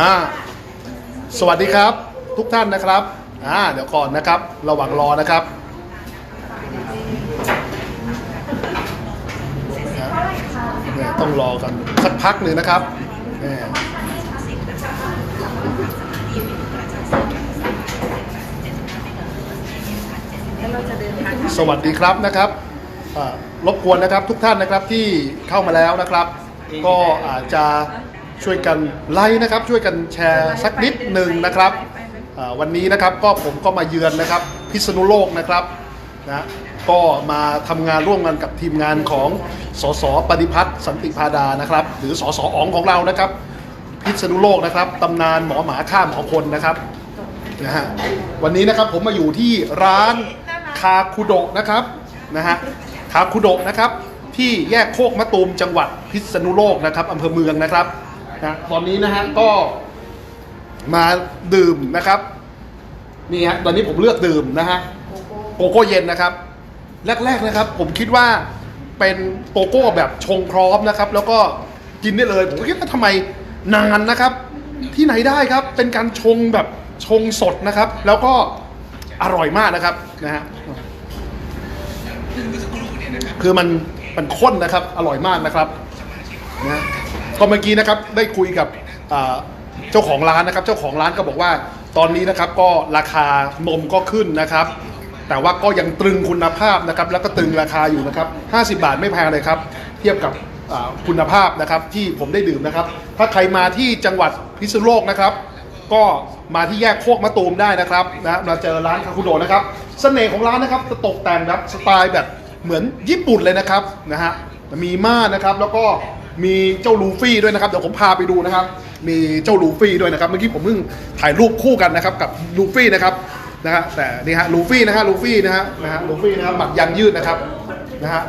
อ่าสวัสดีครับ ทุกท่านนะครับอ่าเดี๋ยวก่อนนะครับ ระหว่างรอนะครับเนี่ยต้องรอกันสักพักหนึ่งนะครับเนี่ยสวัสดีครับนะครับรบกวนนะครับทุกท่านนะครับที่เข้ามาแล้วนะครับ ก็อาจจะ ช่วยกันไลค์นะครับ ช่วยกันแชร์สักนิดหนึ่งนะครับอ่าวันนี้นะครับก็ผมก็มาเยือนนะครับ พิษณุโลกนะครับนะก็มาทำงานร่วมกันกับทีมงานของสสปฏิพัฒน์สันติพาดานะครับ หรือสสอองของเรานะครับ พิษณุโลกนะครับตำนานหมอหมาฆ่าหมอคนนะครับนะฮะวันนี้นะครับผมมาอยู่ที่ร้านคาคุโดะนะครับนะฮะคาคุโดะนะครับ ที่แยกโคกมะตูมจังหวัดพิษณุโลกนะครับอำเภอเมืองนะครับ นะตอนนี้นะฮะก็มาดื่มนะครับนี่ฮะตอนนี้ผมเลือกดื่มนะฮะโกโก้เย็นนะครับ แรกๆนะครับ ผมคิดว่าเป็นโกโก้แบบชงพร้อมนะครับ แล้วก็กินได้เลย ผมก็คิดว่าทำไมนานนะครับ ที่ไหนได้ครับ เป็นการชงแบบชงสดนะครับ แล้วก็อร่อยมากนะครับนะฮะคือมันมันข้นนะครับ อร่อยมากนะครับนะ ก็เมื่อกี้นะครับได้คุยกับเจ้าของร้านนะครับ เจ้าของร้านก็บอกว่าตอนนี้นะครับก็ราคานมก็ขึ้นนะครับ แต่ว่าก็ยังตรึงคุณภาพนะครับ แล้วก็ตรึงราคาอยู่นะครับ50 บาทไม่แพงเลยครับ เทียบกับคุณภาพนะครับที่ผมได้ดื่มนะครับ ถ้าใครมาที่จังหวัดพิษณุโลกนะครับ ก็มาที่แยกโคกมะตูมได้นะครับนะมาเจอร้านคาคุโดนะครับเสน่ห์ของร้านนะครับจะตกแต่งแบบสไตล์แบบเหมือนญี่ปุ่นเลยนะครับนะฮะมีม่านนะครับแล้วก็ มีเจ้าลูฟี่ด้วยนะครับเดี๋ยวผมพาไปดูนะครับ มีเจ้าลูฟี่ด้วยนะครับ เมื่อกี้ผมเพิ่งถ่ายรูปคู่กันนะครับกับลูฟี่นะครับนะฮะแต่นี่ฮะลูฟี่นะฮะลูฟี่นะฮะนะฮะลูฟี่นะครับหมัดยางยืดนะครับนะฮะ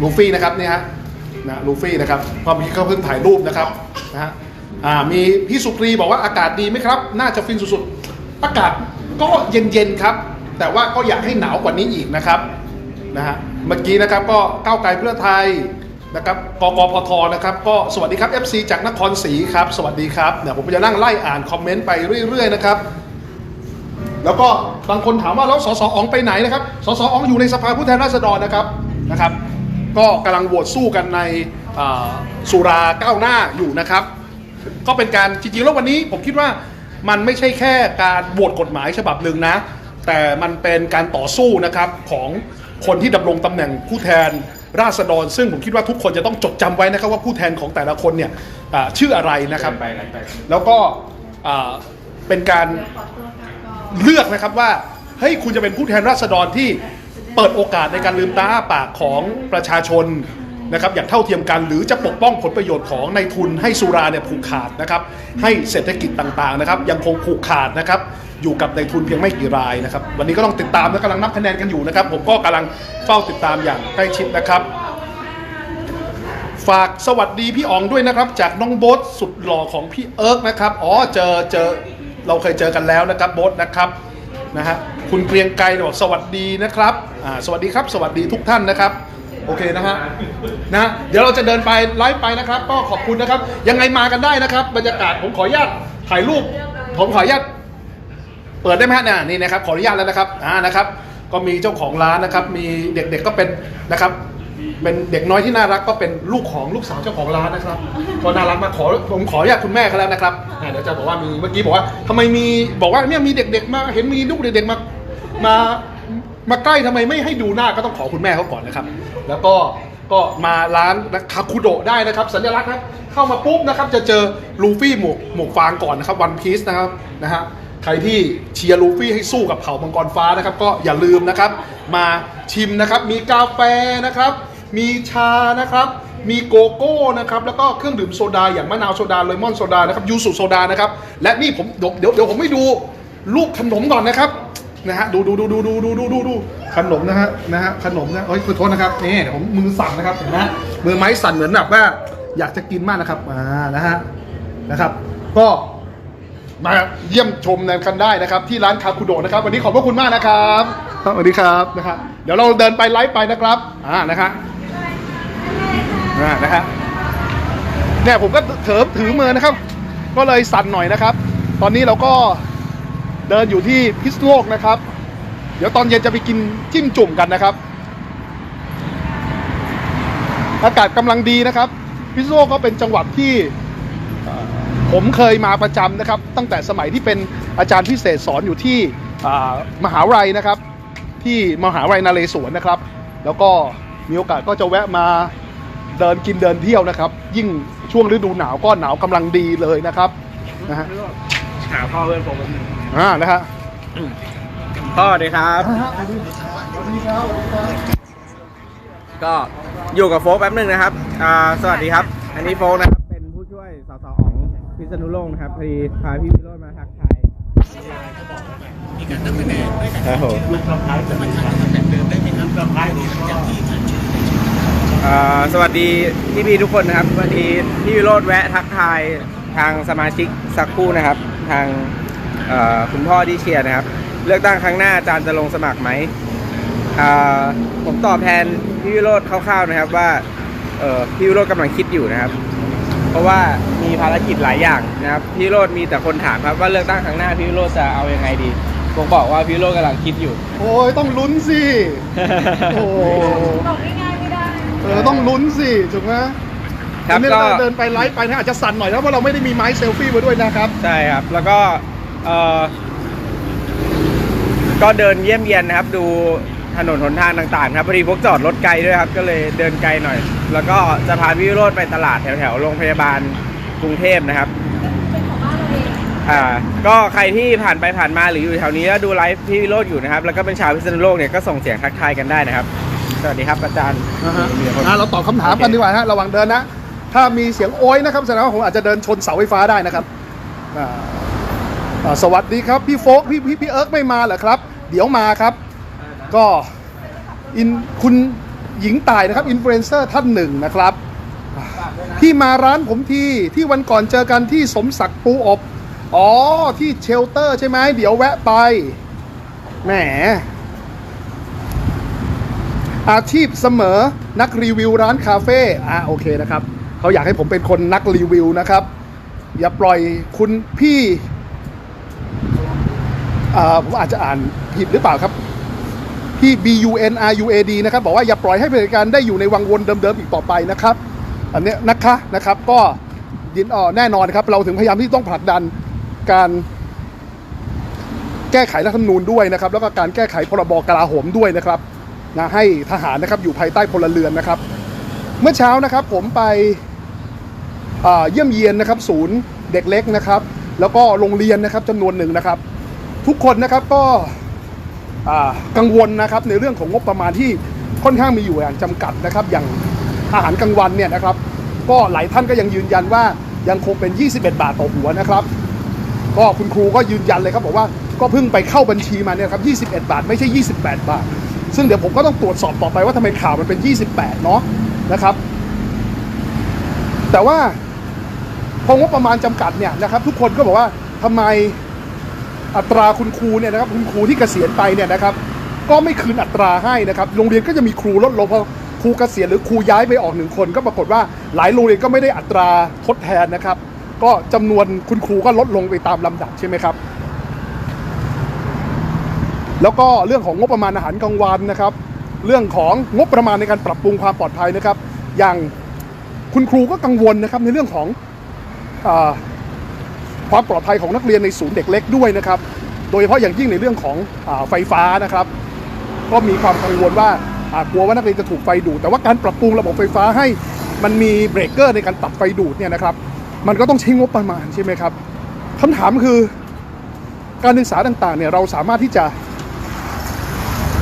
ลูฟี่นะครับนี่ฮะนะลูฟี่นะครับพอมีเขาเพิ่งถ่ายรูปนะครับนะฮะอ่ามีพี่สุกรีบอกว่าอากาศดีไหมครับ น่าจะฟินสุดๆ อากาศก็เย็นๆครับ แต่ว่าก็อยากให้หนาวกว่านี้อีกนะครับนะฮะเมื่อกี้นะครับก็ก้าวไกลเพื่อไทย นะครับกกพทนะครับก็สวัสดีครับ FC จากนครศรีครับ สวัสดีครับเดี๋ยวผมจะนั่งไล่อ่านคอมเมนต์ไปเรื่อยๆนะครับ แล้วก็บางคนถามว่าแล้วสสอองไปไหนนะครับสสอองอยู่ในสภาผู้แทนราษฎรนะครับนะครับ ก็กำลังโหวตสู้กันในสุราก้าวหน้าอยู่นะครับ ก็เป็นการจริงๆแล้ววันนี้ผมคิดว่ามันไม่ใช่แค่การโหวตกฎหมายฉบับหนึ่งนะ แต่มันเป็นการต่อสู้นะครับของคนที่ดำรงตำแหน่งผู้แทน ราษฎร ซึ่งผมคิดว่าทุกคนจะต้องจดจำไว้นะครับว่าผู้แทนของแต่ละคนเนี่ยอ่าชื่ออะไรนะครับไปไปไปแล้วก็อ่าเป็นการเลือกนะครับว่าเฮ้ยคุณจะเป็นผู้แทนราษฎรที่เปิดโอกาสในการลืมตาอ้าปากของประชาชน นะครับอย่างเท่าเทียมกัน หรือจะปกป้องผลประโยชน์ของในทุนให้สุราเนี่ยผูกขาดนะครับให้เศรษฐกิจต่างๆนะครับยังคงผูกขาดนะครับอยู่กับในทุนเพียงไม่กี่รายนะครับวันนี้ก็ต้องติดตามและกำลังนับคะแนนกันอยู่นะครับ ผมก็กำลังเฝ้าติดตามอย่างใกล้ชิดนะครับ ฝากสวัสดีพี่อ๋องด้วยนะครับ จากน้องโบ๊ทสุดหล่อของพี่เอิร์กนะครับอ๋อเจอเจอเราเคยเจอกันแล้วนะครับโบ๊ทนะครับนะฮะคุณเกรียงไกรบอกสวัสดีนะครับอ่าสวัสดีครับ สวัสดีทุกท่านนะครับ โอเคนะฮะนะเดี๋ยวเราจะเดินไปไลฟ์ไปนะครับ ก็ขอบคุณนะครับ ยังไงมากันได้นะครับ บรรยากาศผมขออนุญาตถ่ายรูป ผมขออนุญาตเปิดได้ไหมฮะเนี่ยนี่นะครับขออนุญาตแล้วนะครับอ่านะครับ ก็มีเจ้าของร้านนะครับ มีเด็กๆก็เป็นนะครับ เป็นเด็กน้อยที่น่ารักก็เป็นลูกของลูกสาวเจ้าของร้านนะครับก็น่ารักมากขอผมขออนุญาตคุณแม่เขาแล้วนะครับอ่าเดี๋ยวจะบอกว่ามีเมื่อกี้บอกว่าทำไมมีบอกว่าเนี่ยมีเด็ก ๆ มาเห็นมีลูกเด็กๆมามา มาใกล้ทำไมไม่ให้ดูหน้าก็ต้องขอคุณแม่เขาก่อนนะครับ แล้วก็ก็มาร้านคาคุโดะได้นะครับ สัญลักษณ์ครับเข้ามาปุ๊บนะครับ จะเจอลูฟี่หมวกหมวกฟางก่อนนะครับวันพีซนะครับนะฮะใครที่เชียร์ลูฟี่ให้สู้กับเผ่ามังกรฟ้านะครับ ก็อย่าลืมนะครับ มาชิมนะครับ มีกาแฟนะครับ มีชานะครับ มีโกโก้นะครับ แล้วก็เครื่องดื่มโซดาอย่างมะนาวโซดาเลมอนโซดานะครับยูสุโซดานะครับ และนี่ผมเดี๋ยวเดี๋ยวผมให้ดูรูปขนมก่อนนะครับ นะฮะดูดูดูดูดูดูดูดูดูขนมนะฮะนะฮะขนมนะเอ้ยขอโทษนะครับนี่เดี๋ยวผมมือสั่นนะครับเห็นไหมมือไม้สั่นเหมือนแบบว่าอยากจะกินมากนะครับอ่านะฮะนะครับ ก็มาเยี่ยมชมกันได้นะครับ ที่ร้านคาคุโดะนะครับ วันนี้ขอบพระคุณมากนะครับครับสวัสดีครับนะครับเดี๋ยวเราเดินไปไลฟ์ไปนะครับอ่านะครับอ่านะฮะเนี่ยผมก็เถิบถือมือนะครับ ก็เลยสั่นหน่อยนะครับ ตอนนี้เราก็ เดินอยู่ที่พิษโลกนะครับ เดี๋ยวตอนเย็นจะไปกินจิ้มจุ่มกันนะครับ อากาศกำลังดีนะครับ พิษโลกก็เป็นจังหวัดที่ผมเคยมาประจำนะครับ ตั้งแต่สมัยที่เป็นอาจารย์พิเศษสอนอยู่ที่มหาวิทยาลัยนะครับ ที่มหาวิทยาลัยนาเรศวรนะครับ แล้วก็มีโอกาสก็จะแวะมาเดินกินเดินเที่ยวนะครับ ยิ่งช่วงฤดูหนาวก็หนาวกำลังดีเลยนะครับนะฮะหาพ่อเพื่อนผมแป๊บนึง อ่านะฮะพ่อสวัสดีครับ ก็อยู่กับโฟกแป๊บนึงนะครับอ่าสวัสดีครับ อันนี้โฟกนะครับเป็นผู้ช่วยสสของพิษณุโลกนะครับพอดีพาพี่วิโรจน์มาทักทายครับผมอ่าสวัสดีพี่พี่ๆทุกคนนะครับวันนี้พี่วิโรจน์แวะทักทายทางสมาชิกสักครู่นะครับ ทางเอ่อ คุณพ่อที่เชียร์นะครับ เลือกตั้งครั้งหน้าอาจารย์จะลงสมัครไหมอ่าผมตอบแทนพี่วิโรธคร่าวๆนะครับว่าเออพี่วิโรธกำลังคิดอยู่นะครับ เพราะว่ามีภารกิจหลายอย่างนะครับพี่วิโรธมีแต่คนถามครับว่าเลือกตั้งครั้งหน้าพี่วิโรธจะเอายังไงดีผมบอกว่าพี่วิโรธกำลังคิดอยู่ โอ้ยต้องลุ้นสิโอ้บอกง่ายๆไม่ได้เออต้องลุ้นสิถูกไหมครับอันนี้ก็เราเดินไปไลฟ์ไปนะอาจจะสั่นหน่อยนะเพราะเราไม่ได้มีไม้เซลฟี่มาด้วยนะครับ ใช่ครับ แล้วก็ เออก็เดินเยี่ยมเยียนนะครับ ดูถนนหนทางต่างๆครับพอดีพวกจอดรถไกลด้วยครับ ก็เลยเดินไกลหน่อย แล้วก็จะพาพี่วิโรธไปตลาดแถวๆโรงพยาบาลกรุงเทพนะครับ เป็นของบ้านเราเองอ่า ก็ใครที่ผ่านไปผ่านมาหรืออยู่แถวนี้แล้วดูไลฟ์พี่วิโรจน์อยู่นะครับ แล้วก็เป็นชาวพิษณุโลกเนี่ยก็ส่งเสียงทักทายกันได้นะครับ สวัสดีครับอาจารย์นะฮะมีคนอะเราตอบคำถามกันดีกว่าฮะระหว่างเดินนะ ถ้ามีเสียงโอยนะครับแสดงว่าผมอาจจะเดินชนเสาไฟฟ้าได้นะครับอ่าอ่า สวัสดีครับ พี่โฟกพี่พี่พี่เอิร์กไม่มาเหรอครับ เดี๋ยวมาครับ ก็อินคุณหญิงต่ายนะครับอินฟลูเอนเซอร์ท่านหนึ่งนะครับ ที่มาร้านผมที่ที่วันก่อนเจอกันที่สมศักดิ์ปูอบอ๋อที่เชลเตอร์ใช่ไหมเดี๋ยวแวะไปแหมอาชีพเสมอนักรีวิวร้านคาเฟ่อะโอเคนะครับเขาอยากให้ผมเป็นคนนักรีวิวนะครับ อย่าปล่อยคุณพี่อ่า ผมอาจจะอ่านผิดหรือเปล่าครับพี่ B U N R U A D นะครับ บอกว่าอย่าปล่อยให้บริการได้อยู่ในวังวนเดิมๆอีกต่อไปนะครับ อันนี้นะคะนะครับ ก็ยินอ่อแน่นอนครับ เราถึงพยายามที่ต้องผลักดันการแก้ไขรัฐธรรมนูญด้วยนะครับ แล้วก็การแก้ไขพรบกลาโหมด้วยนะครับนะให้ทหารนะครับอยู่ภายใต้พลเรือนนะครับ เมื่อเช้านะครับผมไปเยี่ยมเยียนนะครับ ศูนย์เด็กเล็กนะครับ แล้วก็โรงเรียนนะครับจำนวนหนึ่งนะครับ ทุกคนนะครับก็กังวลนะครับในเรื่องของงบประมาณที่ค่อนข้างมีอยู่อย่างจำกัดนะครับ อย่างอาหารกลางวันเนี่ยนะครับ ก็หลายท่านก็ยังยืนยันว่ายังคงเป็น 21 บาทต่อหัวนะครับ ก็คุณครูก็ยืนยันเลยครับบอกว่าก็เพิ่งไปเข้าบัญชีมาเนี่ยครับ21 บาท ไม่ใช่ 28 บาท ซึ่งเดี๋ยวผมก็ต้องตรวจสอบต่อไปว่าทำไมข่าวมันเป็น 28 เนาะนะครับ แต่ว่าพองบประมาณจำกัดเนี่ยนะครับ ทุกคนก็บอกว่าทำไม อัตราคุณครูเนี่ยนะครับคุณครูที่เกษียณไปเนี่ยนะครับ ก็ไม่คืนอัตราให้นะครับ โรงเรียนก็จะมีครูลดลงเพราะครูเกษียณหรือครูย้ายไปออกหนึ่งคน ก็ปรากฏว่าหลายโรงเรียนก็ไม่ได้อัตราทดแทนนะครับ ก็จำนวนคุณครูก็ลดลงไปตามลำดับใช่ไหมครับ แล้วก็เรื่องของงบประมาณอาหารกลางวันนะครับ เรื่องของงบประมาณในการปรับปรุงความปลอดภัยนะครับ อย่างคุณครูก็กังวลนะครับในเรื่องของอา ความปลอดภัยของนักเรียนในศูนย์เด็กเล็กด้วยนะครับ โดยเฉพาะอย่างยิ่งในเรื่องของอไฟฟ้านะครับ ก็มีความกังวลว่ากลัวว่านักเรียนจะถูกไฟดูด แต่ว่าการปรับปรุงระบบไฟฟ้าให้มันมีเบรกเกอร์ในการตัดไฟดูดเนี่ยนะครับ มันก็ต้องใช้งบประมาณใช่ไหมครับคำถามคือการศึกษาต่างๆเนี่ยเราสามารถที่จะ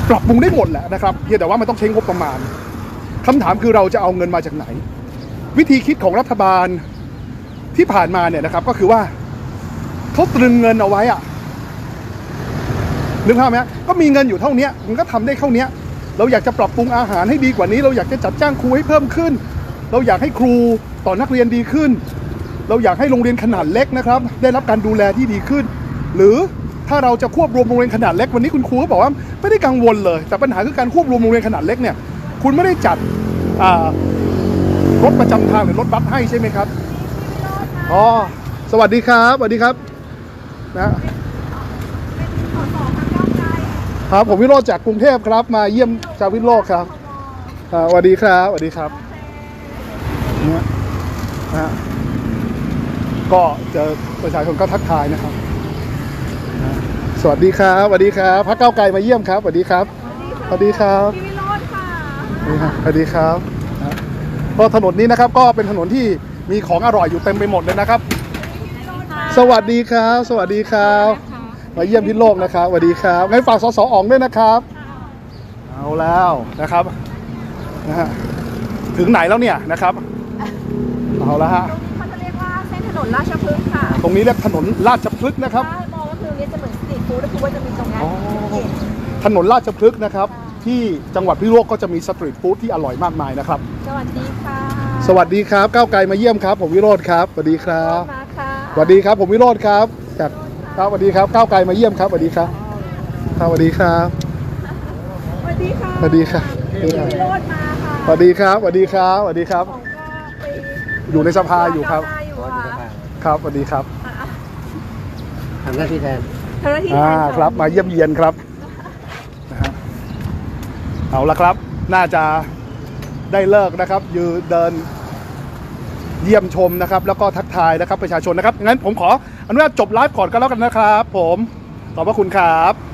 ปรับปรุงได้หมดแหละนะครับเพียงแต่ว่ามันต้องใช้งบประมาณคำถามคือเราจะเอาเงินมาจากไหน วิธีคิดของรัฐบาลที่ผ่านมาเนี่ยนะครับก็คือว่า เขาตรึงเงินเอาไว้อะนึกภาพไหมก็มีเงินอยู่เท่าเนี้ยมันก็ทำได้เท่าเนี้ยเราอยากจะปรับปรุงอาหารให้ดีกว่านี้ เราอยากจะจัดจ้างครูให้เพิ่มขึ้น เราอยากให้ครูต่อนักเรียนดีขึ้น เราอยากให้โรงเรียนขนาดเล็กนะครับ ได้รับการดูแลที่ดีขึ้น หรือถ้าเราจะควบรวมโรงเรียนขนาดเล็กวันนี้คุณครูก็บอกว่าไม่ได้กังวลเลย แต่ปัญหาคือการควบรวมโรงเรียนขนาดเล็กเนี่ย คุณไม่ได้จัดรถประจำทางหรือรถบัสให้ใช่ไหมครับอ๋อสวัสดีครับสวัสดีครับ นะครับผมวิโรจน์จากกรุงเทพครับ มาเยี่ยมชาวพิษณุโลกครับสวัสดีครับสวัสดีครับเนี่ยนะฮะก็เจอประชาชนก็ทักทายนะครับ สวัสดีครับสวัสดีครับพระเก้าไกลมาเยี่ยมครับสวัสดีครับสวัสดีครับวิโรจค่ะสวัสดีครับก็ถนนนี้นะครับก็เป็นถนนที่มีของอร่อยอยู่เต็มไปหมดเลยนะครับ สวัสดีครับ สวัสดีครับ มาเยี่ยมพิษณุโลกนะครับสวัสดีครับงั้นฝากสสอองด้วยนะครับ เอาแล้วนะครับนะฮะถึงไหนแล้วเนี่ยนะครับ เอาละฮะ เขาจะเรียกว่าเส้นถนนราชพฤกษ์ค่ะตรงนี้เรียกถนนราชพฤกษ์นะครับ ถ้ามองก็คือเนี่ยจะเหมือนสตรีทฟู้ดก็คือว่าจะมีตรงนั้นอ๋อถนนราชพฤกษ์นะครับ ที่จังหวัดพิษณุโลกก็จะมีสตรีทฟู้ดที่อร่อยมากมายนะครับ สวัสดีค่ะสวัสดีครับก้าวไกลมาเยี่ยมครับ ผมวิโรธครับสวัสดีครับ มาค่ะ สวัสดีครับ ผมวิโรธครับจากครับสวัสดีครับก้าวไกลมาเยี่ยมครับสวัสดีครับครับสวัสดีครับสวัสดีค่ะสวัสดีครับพี่วิโรจน์มาค่ะสวัสดีครับสวัสดีครับสวัสดีครับผมก็ไปอยู่ในสภาอยู่ครับ สภาอยู่ค่ะครับสวัสดีครับทำหน้าที่แทนเจ้าหน้าที่อ่าแทนชครับมาเยี่ยมเยียนครับนะฮะเอาละครับ น่าจะได้เลิกนะครับ ยืนเดิน เยี่ยมชมนะครับ แล้วก็ทักทายนะครับประชาชนนะครับงั้นผมขออนุญาตจบไลฟ์ก่อนก็แล้วกันนะครับ ผมขอบพระคุณครับ